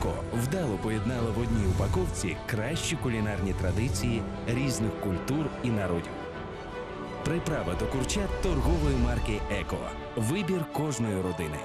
Еко вдало поєднала в одній упаковці кращі кулінарні традиції різних культур і народів. Приправа до курчат торгової марки Еко. Вибір кожної родини.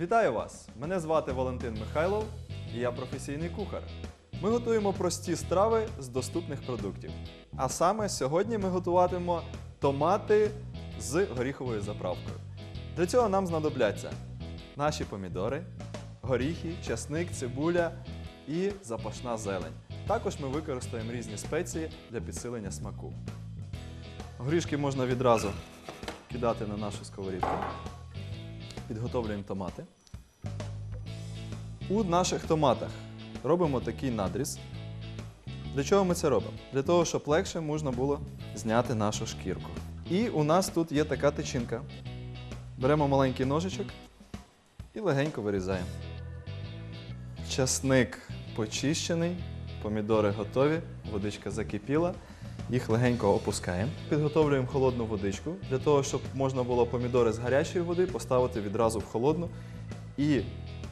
Вітаю вас! Мене звати Валентин Михайлов і я професійний кухар. Ми готуємо прості страви з доступних продуктів. А саме сьогодні ми готуватимемо томати з горіховою заправкою. Для цього нам знадобляться наші помідори, горіхи, часник, цибуля і запашна зелень. Також ми використаємо різні спеції для підсилення смаку. Горішки можна відразу кидати на нашу сковорідку. Підготовлюємо томати. У наших томатах робимо такий надріз. Для чого ми це робимо? Для того, щоб легше можна було зняти нашу шкірку. І у нас тут є така тичинка. Беремо маленький ножичок і легенько вирізаємо. Часник почищений, помідори готові, водичка закипіла. Їх легенько опускаємо. Підготовлюємо холодну водичку для того, щоб можна було помідори з гарячої води поставити відразу в холодну і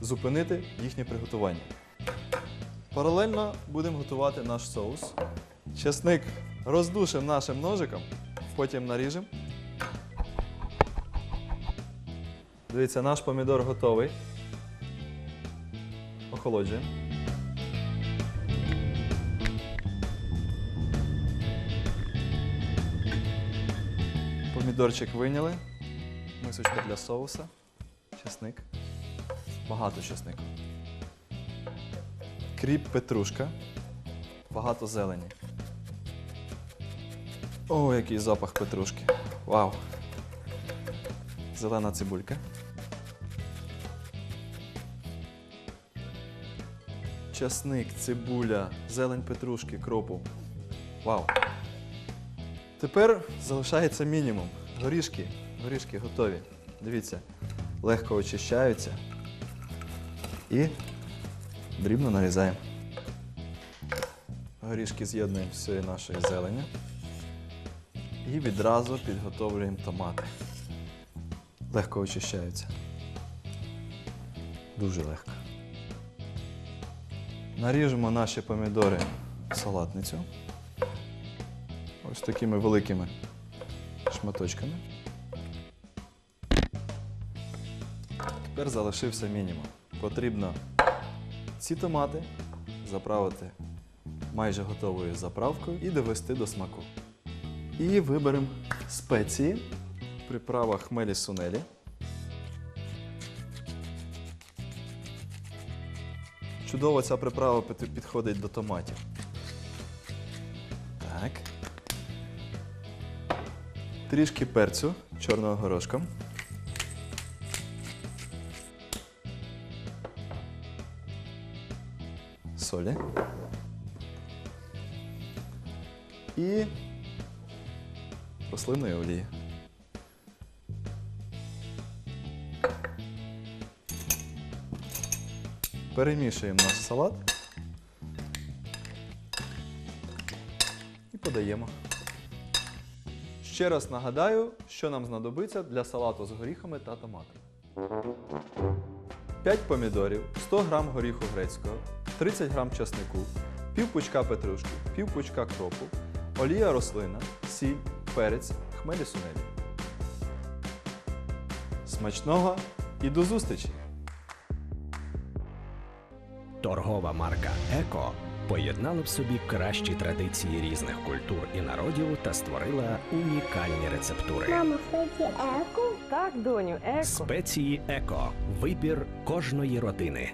зупинити їхнє приготування. Паралельно будемо готувати наш соус. Часник роздушимо нашим ножиком, потім наріжемо. Дивіться, наш помідор готовий. Охолоджуємо. Помідорчик виняли. Мисочка для соуса. Чесник. Багато чеснику. Кріп петрушка. Багато зелені. О, який запах петрушки. Вау. Зелена цибулька. Часник, цибуля, зелень петрушки, кропу. Вау. Тепер залишається мінімум. Горішки. Горішки готові. Дивіться, легко очищаються. І дрібно нарізаємо. Горішки з'єднуємо з цією нашою зеленю. І відразу підготовлюємо томати. Легко очищаються. Дуже легко. Наріжемо наші помідори в салатницю. Ось такими великими шматочками. Тепер залишився мінімум. Потрібно ці томати заправити майже готовою заправкою і довести до смаку. І виберемо спеції, приправа хмелі сунелі. Чудово ця приправа під- підходить до томатів. Так. Трішки перцю чорного горошком. Солі. І рослинної олії. Перемішуємо наш салат і подаємо. Ще раз нагадаю, що нам знадобиться для салату з горіхами та томатами. 5 помідорів, 100 г горіху грецького, 30 г часнику, пів пучка петрушки, пів пучка кропу, олія рослина, сіль, перець, хмелі сунелі. Смачного і до зустрічі! Торгова марка Еко поєднала в собі кращі традиції різних культур і народів та створила унікальні рецептури. Мама, спеції еко. Так, доню, еко. Спеції Еко. Вибір кожної родини.